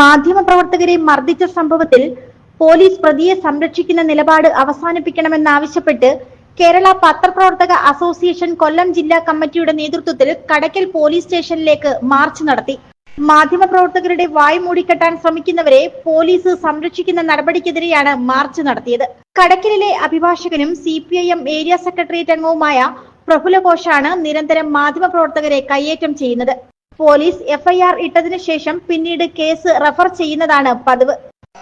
മാധ്യമപ്രവർത്തകരെ മർദ്ദിച്ച സംഭവത്തിൽ പോലീസ് പ്രതിയെ സംരക്ഷിക്കുന്ന നിലപാട് അവസാനിപ്പിക്കണമെന്നാവശ്യപ്പെട്ട് കേരള പത്രപ്രവർത്തക അസോസിയേഷൻ കൊല്ലം ജില്ലാ കമ്മിറ്റിയുടെ നേതൃത്വത്തിൽ കടക്കൽ പോലീസ് സ്റ്റേഷനിലേക്ക് മാർച്ച് നടത്തി. മാധ്യമപ്രവർത്തകരുടെ വായ് മൂടിക്കെട്ടാൻ ശ്രമിക്കുന്നവരെ പോലീസ് സംരക്ഷിക്കുന്ന നടപടിക്കെതിരെയാണ് മാർച്ച് നടത്തിയത്. കടക്കലിലെ അഭിഭാഷകനും C P I M area secretariat അംഗവുമായ പ്രഫുല ഘോഷാണ് നിരന്തരം മാധ്യമപ്രവർത്തകരെ കയ്യേറ്റം ചെയ്യുന്നത്. പോലീസ് എഫ്ഐആർ ഇട്ടതിനു ശേഷം പിന്നീട് കേസ് റഫർ ചെയ്യുന്നതാണ് പതിവ്.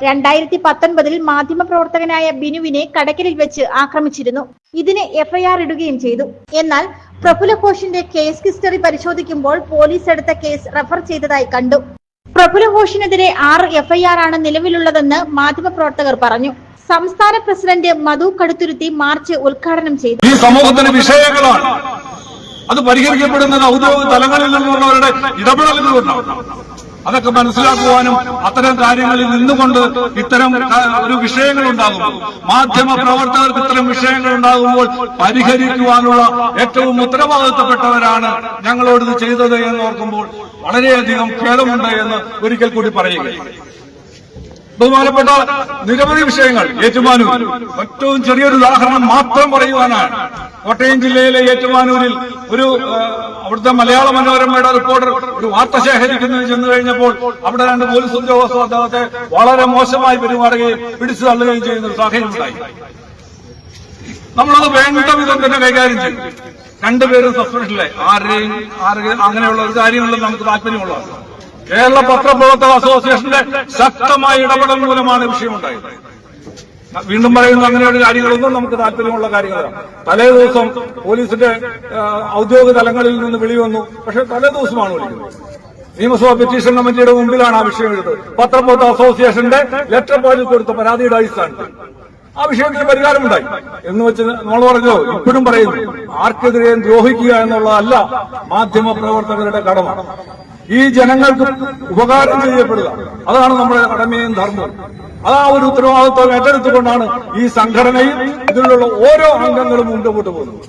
രണ്ടായിരത്തി പത്തൊൻപതിൽ മാധ്യമപ്രവർത്തകനായ ബിനുവിനെ കടക്കലിൽ വെച്ച് ആക്രമിച്ചിരുന്നു. ഇതിന് എഫ്ഐആർ ഇടുകയും ചെയ്തു. എന്നാൽ പ്രഫുല ഘോഷിന്റെ കേസ് ഹിസ്റ്ററി പരിശോധിക്കുമ്പോൾ പോലീസ് എടുത്ത കേസ് റഫർ ചെയ്തതായി കണ്ടു. പ്രഫുല ഘോഷിനെതിരെ ആറ് എഫ്ഐആർ ആണ് നിലവിലുള്ളതെന്ന് മാധ്യമപ്രവർത്തകർ പറഞ്ഞു. സംസ്ഥാന പ്രസിഡന്റ് മധു കടുത്തുരുത്തി മാർച്ച് ഉദ്ഘാടനം ചെയ്തു. ഈ സമൂഹത്തിന് വിഷയങ്ങളാണ്. അത് പരിഹരിക്കപ്പെടുന്നത് ഔദ്യോഗിക തലങ്ങളിൽ നിന്നുള്ളവരുടെ ഇടപെടലുകൾ കൊണ്ടാണ് അതൊക്കെ മനസ്സിലാക്കുവാനും അത്തരം കാര്യങ്ങളിൽ നിന്നുകൊണ്ട് ഇത്തരം ഒരു വിഷയങ്ങൾ ഉണ്ടാകുമ്പോൾ മാധ്യമ പ്രവർത്തകർക്ക് ഇത്തരം വിഷയങ്ങൾ ഉണ്ടാകുമ്പോൾ പരിഹരിക്കുവാനുള്ള ഏറ്റവും ഉത്തരവാദിത്തപ്പെട്ടവരാണ് ഞങ്ങളോട് ഇത് ചെയ്തത് എന്ന് ഓർക്കുമ്പോൾ വളരെയധികം ഖേദമുണ്ട് എന്ന് ഒരിക്കൽ കൂടി പറയുകയാണ് ബഹുമാനപ്പെട്ട നിരവധി വിഷയങ്ങൾ ഏറ്റുമാനൂർ. ഏറ്റവും ചെറിയൊരു ഉദാഹരണം മാത്രം പറയുവാനാണ്. കോട്ടയം ജില്ലയിലെ ഏറ്റുമാനൂരിൽ ഒരു അവിടുത്തെ മലയാള മനോരമയുടെ റിപ്പോർട്ടർ ഒരു വാർത്ത ശേഖരിക്കുന്നതിന് ചെന്നു കഴിഞ്ഞപ്പോൾ അവിടെ രണ്ട് പോലീസ് ഉദ്യോഗസ്ഥർ അദ്ദേഹത്തെ വളരെ മോശമായി പെരുമാറുകയും പിടിച്ചു തള്ളുകയും ചെയ്യുന്ന ഒരു സാഹചര്യം ഉണ്ടായി. നമ്മളത് വേണ്ട വിധം തന്നെ കൈകാര്യം ചെയ്തു. രണ്ടുപേരും സസ്പെൻഷനിലെ ആരുടെയും ആരെയും അങ്ങനെയുള്ള ഒരു കാര്യങ്ങളിലും നമുക്ക് താല്പര്യമുള്ളതാണ്. കേരള പത്രപ്രവർത്തക അസോസിയേഷന്റെ ശക്തമായ ഇടപെടൽ മൂലമാണ് വിഷയമുണ്ടായത്. വീണ്ടും പറയുന്നു അങ്ങനെയുള്ള കാര്യങ്ങളൊന്നും നമുക്ക് താല്പര്യമുള്ള കാര്യങ്ങളാണ് തലേ ദിവസം പോലീസിന്റെ ഔദ്യോഗിക തലങ്ങളിൽ നിന്ന് വിളി വന്നു. പക്ഷെ തലേ ദിവസമാണ് വിളിക്കുന്നത്. നിയമസഭാ പെറ്റീഷൻ കമ്മിറ്റിയുടെ മുമ്പിലാണ് ആ വിഷയം എടുത്തത് പത്രപ്രവർത്തക അസോസിയേഷന്റെ ലെറ്റർ പാഡിൽ കൊടുത്ത പരാതിയുടെ അടിസ്ഥാനത്തിൽ. ആ വിഷയത്തിന് പരിഹാരമുണ്ടായി. എന്ന് വെച്ച് നമ്മൾ പറഞ്ഞോ ഇപ്പോഴും പറയുന്നു ആർക്കെതിരെയും ദ്രോഹിക്കുക എന്നുള്ളതല്ല മാധ്യമ പ്രവർത്തകരുടെ കടമ. ഈ ജനങ്ങൾക്ക് ഉപകാരം ചെയ്യപ്പെടുക. അതാണ് നമ്മുടെ കടമയും ധർമ്മവും. അതാ ഒരു ഉത്തരവാദിത്വം ഏറ്റെടുത്തുകൊണ്ടാണ് ഈ സംഘടനയും ഇതിലുള്ള ഓരോ അംഗങ്ങളും മുൻപോട്ട് പോകുന്നത്.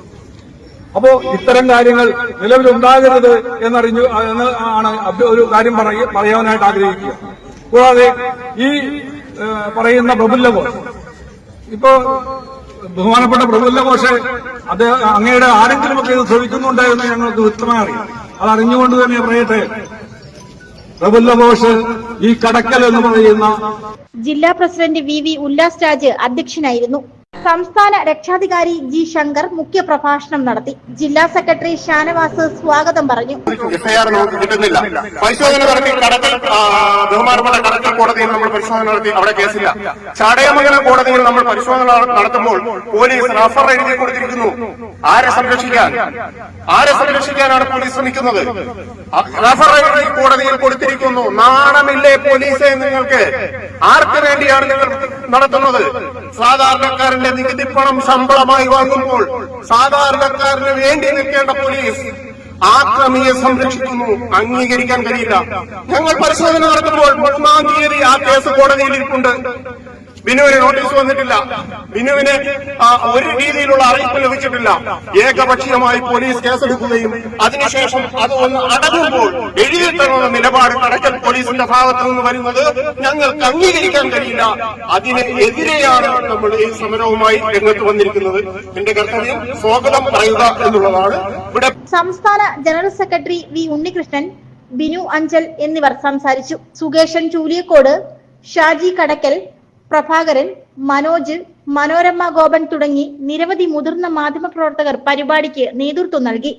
അപ്പോ ഇത്തരം കാര്യങ്ങൾ നിലവിലുണ്ടാകരുത് എന്നറിഞ്ഞു എന്ന് ആണ് ഒരു കാര്യം പറയ പറയാനായിട്ട് ആഗ്രഹിക്കുക. കൂടാതെ ഈ പറയുന്ന പ്രഫുല്ല ഘോഷ്. ഇപ്പോ ബഹുമാനപ്പെട്ട പ്രഫുല്ല ഘോഷ് അദ്ദേഹം അങ്ങയുടെ ആരെങ്കിലുമൊക്കെ ഇത് ശ്രമിക്കുന്നുണ്ട് എന്ന് ഞങ്ങൾക്ക് വ്യക്തമായി അറിയാം. അത് അറിഞ്ഞുകൊണ്ട് തന്നെ പറയട്ടെ. പ്രബുല്ലഘോഷ് ഈ കടക്കൽ എന്ന് പറയുന്ന ജില്ലാ president V V Ullas Raj അധ്യക്ഷനായിരുന്നു. സംസ്ഥാന രക്ഷാധികാരി ജി ശങ്കർ മുഖ്യ പ്രഭാഷണം നടത്തി. ജില്ലാ സെക്രട്ടറി ഷാനവാസ് സ്വാഗതം പറഞ്ഞു. എഫ്ഐആർ നമുക്ക് കിട്ടുന്നില്ല പരിശോധന നടത്തി കടക്കൽ ബഹുമാനപ്പെട്ട കോടതിയിൽ നമ്മൾ പരിശോധന നടത്തി. അവിടെ കേസില്ല. ചാടയമംഗലം കോടതിയിൽ നമ്മൾ പരിശോധന നടത്തുമ്പോൾ പോലീസ് റഫർ എഴുതി കൊടുത്തിരിക്കുന്നു. ആരെ സംരക്ഷിക്കാൻ? ആരെ സംരക്ഷിക്കാനാണ് പോലീസ് ശ്രമിക്കുന്നത്? റഫർ എഴുതി കോടതിയിൽ കൊടുത്തിരിക്കുന്നു. നാണമില്ലേ പോലീസെ നിങ്ങൾക്ക്? ആർക്ക് വേണ്ടിയാണ് നിങ്ങൾ നടത്തുന്നത്? സാധാരണക്കാരന്റെ നികുതി പണം ശമ്പളമായി വാങ്ങുമ്പോൾ സാധാരണക്കാരന് വേണ്ടി നിൽക്കേണ്ട പോലീസ് ആക്രമിയെ സംരക്ഷിക്കുന്നു അംഗീകരിക്കാൻ കഴിയില്ല. ഞങ്ങൾ പരിശോധന നടത്തുമ്പോൾ മൂന്നാം തീയതി ആ കേസ് കോടതിയിൽ ഇരിപ്പുണ്ട്. ബിനുവിന് നോട്ടീസ് വന്നിട്ടില്ല. ബിനുവിന് ഒരു രീതിയിലുള്ള അറിയിപ്പ് ലഭിച്ചിട്ടില്ല. ഏകപക്ഷീയമായി പോലീസ് കേസെടുക്കുകയും അതിനുശേഷം അത് ഒന്ന് അടങ്ങുമ്പോൾ എഴുതിത്തരുന്ന നിലപാട് കടക്കൽ പോലീസിന്റെ ഭാഗത്തു നിന്ന് വരുന്നത് ഞങ്ങൾക്ക് അംഗീകരിക്കാൻ കഴിയില്ല. അതിനെതിരെയാണ് നമ്മൾ ഈ സമരവുമായി രംഗത്ത് വന്നിരിക്കുന്നത്. എന്റെ കർത്തവ്യം സ്വാഗതം പറയുക എന്നുള്ളതാണ്. ഇവിടെ സംസ്ഥാന general secretary V Unnikrishnan Binu Anchal എന്നിവർ സംസാരിച്ചു. സുകേഷൻ ചൂലിയക്കോട് ഷാജി കടക്കൽ പ്രഭാകരൻ മനോജ് മനോരമ ഗോപൻ തുടങ്ങി നിരവധി മുതിർന്ന മാധ്യമപ്രവർത്തകർ പരിപാടിക്ക് നേതൃത്വം നൽകി.